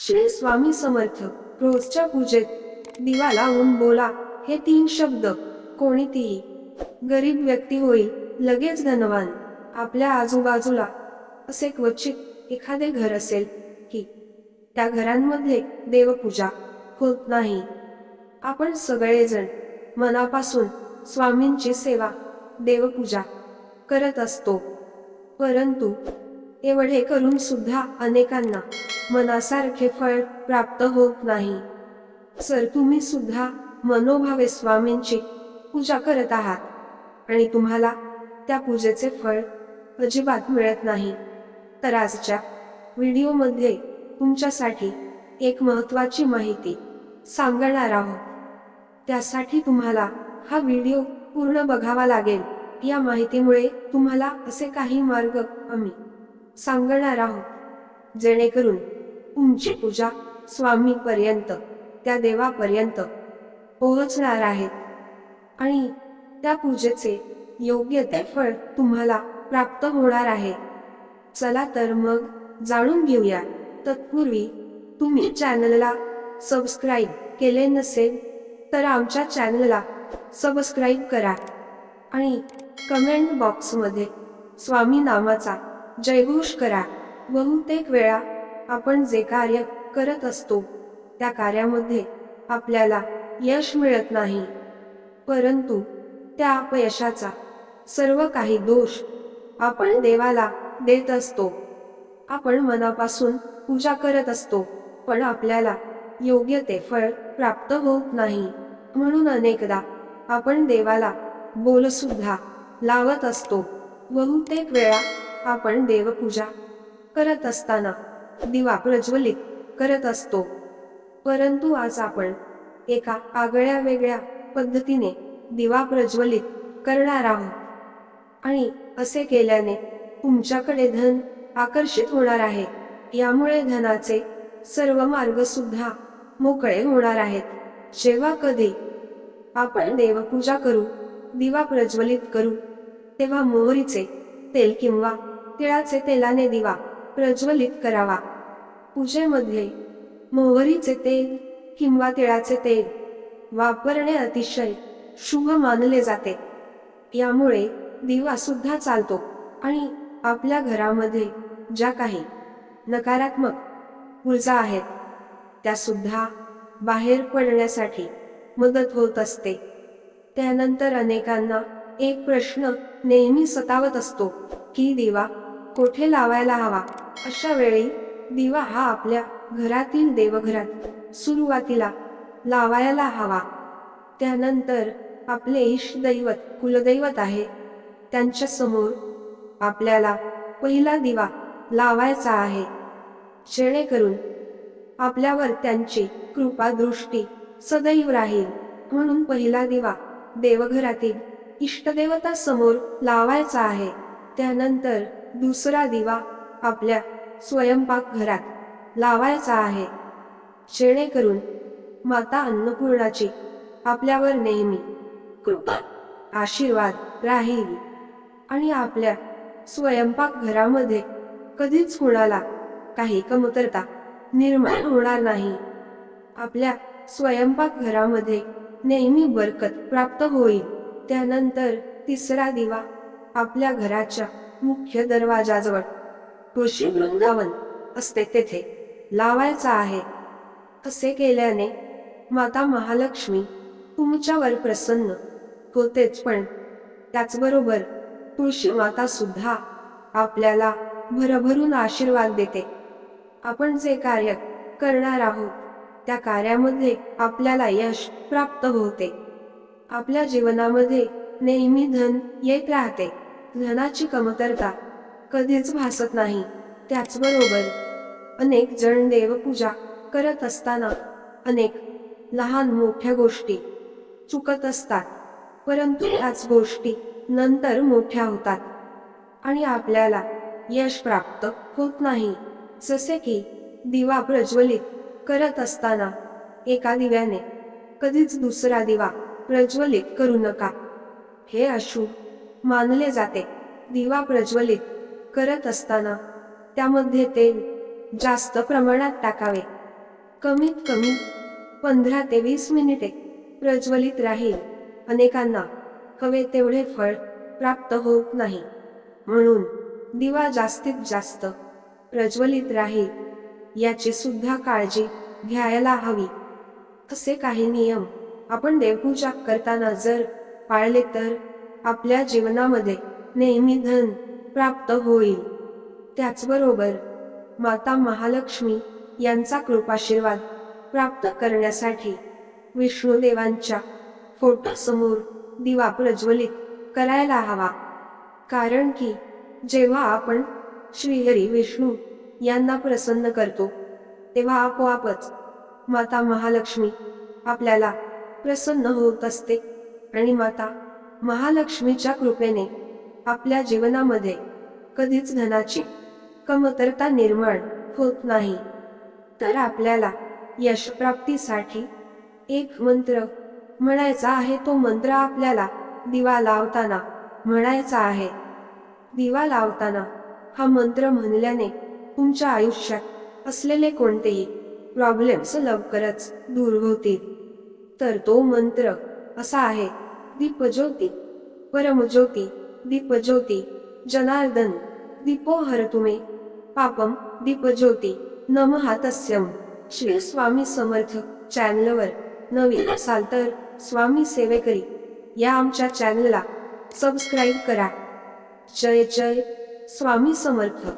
श्री स्वामी समर्थ रोजच्या पूजेत दिवा लावून बोला हे तीन शब्द कोणीतीही गरीब व्यक्ती होईल लगेच धनवान आपल्या आजूबाजूला असे क्वचित एखादे घर असेल की त्या घरांमध्ये देवपूजा होत नाही. आपण सगळेजण मनापासून स्वामींची सेवा देवपूजा करत असतो. परंतु एवढे करून सुद्धा अनेकांना मनासारखे फळ प्राप्त होत नाही. सर तुम्ही सुद्धा मनोभावे स्वामींची पूजा करत आहात आणि तुम्हाला त्या पूजेचे फळ अजिबात मिळत नाही. तर आजच्या व्हिडिओमध्ये तुमच्यासाठी एक महत्वाची माहिती सांगणार आहोत. त्यासाठी तुम्हाला हा व्हिडिओ पूर्ण बघावा लागेल. या माहितीमुळे तुम्हाला असे काही मार्ग आम्ही सांगणार आहोत. जेणेकरून तुमची पूजा स्वामीपर्यंत त्या देवापर्यंत पोहोचणार आहेत. आणि त्या पूजेचे योग्य ते फळ तुम्हाला प्राप्त होणार आहे. चला तर मग जाणून घेऊया. तत्पूर्वी तुम्ही चॅनलला सबस्क्राईब केले नसेल तर आमच्या चॅनलला सबस्क्राईब करा. आणि कमेंट बॉक्समध्ये स्वामी नामाचा जयघोष करा. बहुतेक वेळा आपण जे कार्य करत असतो त्या कार्यामध्ये आपल्याला यश मिळत नाही. परंतु त्या अपयशाचा सर्व काही दोष आपण देवाला देत असतो. आपण मनापासून पूजा करत असतो पण आपल्याला योग्य ते फळ प्राप्त होत नाही. म्हणून अनेकदा आपण देवाला बोलसुद्धा लावत असतो. बहुतेक वेळा आपण देवपूजा करत असताना दिवा प्रज्वलित करत असतो. परंतु आज आपण एका आगळ्या वेगळ्या पद्धतीने दिवा प्रज्वलित करणार आहोत. आणि असे केल्याने तुमच्याकडे धन आकर्षित होणार आहे. यामुळे धनाचे सर्व मार्ग सुद्धा मोकळे होणार आहेत. जेव्हा कधी आपण देवपूजा करू दिवा प्रज्वलित करू तेव्हा मोहरीचे तेल किंवा तिळाचे तेलाने दिवा प्रज्वलित करावा. पूजेमध्ये मोहरीचे तेल किंवा तिळाचे तेल वापरणे अतिशय शुभ मानले जाते. यामुळे दिवा सुद्धा चालतो आणि आपल्या घरामध्ये ज्या काही नकारात्मक ऊर्जा आहेत त्या सुद्धा बाहेर पडण्यासाठी मदत होत असते. त्यानंतर अनेकांना एक प्रश्न नेहमी सतावत असतो की दिवा कोठे लावायला हवा? अशा वेळी दिवा हा आपल्या घरातील देवघरात सुरुवातीला लावायला हवा. त्यानंतर आपले इष्टदैवत कुलदैवत आहे. त्यांच्यासमोर आपल्याला पहिला दिवा लावायचा आहे. जेणेकरून आपल्यावर त्यांची कृपा दृष्टी सदैव राहील. म्हणून पहिला दिवा देवघरातील इष्टदेवता समोर लावायचा आहे. त्यानंतर दुसरा दिवा आपल्या स्वयंपाक घरात लावायचा आहे. जेणेकरून माता अन्नपूर्णाची आपल्यावर नेहमी कृपा आशीर्वाद राहील आणि आपल्या स्वयंपाक घरामध्ये कधीच कुणाला काही कमतरता निर्माण होणार नाही. आपल्या स्वयंपाक घरामध्ये नेहमी बरकत प्राप्त होईल. त्यानंतर तिसरा दिवा आपल्या घराच्या मुख्य दरवाजाजवळ तुळशी वृंदावन असते तेथे लावायचा आहे. असे केल्याने माता महालक्ष्मी तुमच्यावर प्रसन्न होतेच पण त्याचबरोबर तुळशी माता सुद्धा आपल्याला भरभरून आशीर्वाद देते. आपण जे कार्य करणार आहोत त्या कार्यामध्ये आपल्याला यश प्राप्त होते. आपल्या जीवनामध्ये नेहमी धन येत राहते. ज्ञानाची कमतरता कधीच भासत नाही. त्याचबरोबर अनेक जण देवपूजा करत असताना अनेक लहान मोठ्या गोष्टी चुकत असतात. परंतु त्याच गोष्टी नंतर मोठ्या होतात आणि आपल्याला यश प्राप्त होत नाही. जसे की दिवा प्रज्वलित करत असताना एका दिव्याने कधीच दुसरा दिवा प्रज्वलित करू नका. हे अशुभ मानले जाते. दिवा प्रज्वलित करत असताना त्यामध्ये तेल जास्त प्रमाणात टाकावे. कमीत कमी पंधरा ते वीस मिनिटे प्रज्वलित राहील. अनेकांना हवे तेवढे फळ प्राप्त होत नाही. म्हणून दिवा जास्तीत जास्त प्रज्वलित राहील याची सुद्धा काळजी घ्यायला हवी. असे काही नियम आपण देवपूजा करताना जर पाळले तर आपल्या जीवनामध्ये नेहमी धन प्राप्त होईल. त्याचबरोबर माता महालक्ष्मी यांचा कृपाशीर्वाद प्राप्त करण्यासाठी विष्णुदेवांच्या फोटोसमोर दिवा प्रज्वलित करायला हवा. कारण की जेव्हा आपण श्रीहरी विष्णू यांना प्रसन्न करतो तेव्हा आपोआपच माता महालक्ष्मी आपल्याला प्रसन्न होत असते आणि माता महालक्ष्मीच्या कृपेने आपल्या जीवनामध्ये कधीच धनाची कमतरता निर्माण होत नाही. तर आपल्याला यशप्राप्तीसाठी एक मंत्र म्हणायचा आहे. तो मंत्र आपल्याला दिवा लावताना म्हणायचा आहे. दिवा लावताना हा मंत्र म्हणल्याने तुमच्या आयुष्यात असलेले कोणतेही प्रॉब्लेम्स लवकरच दूर होतील. तर तो मंत्र असा आहे. दीपज्योती परमज्योती दीपज्योती जनार्दन दीपो हरतुमे पापम दीपज्योती नमः तस्यम श्री स्वामी समर्थ चॅनलवर नवीन असाल तर स्वामी सेवेकरी या आमच्या चॅनलला सबस्क्राईब करा. जय जय स्वामी समर्थ.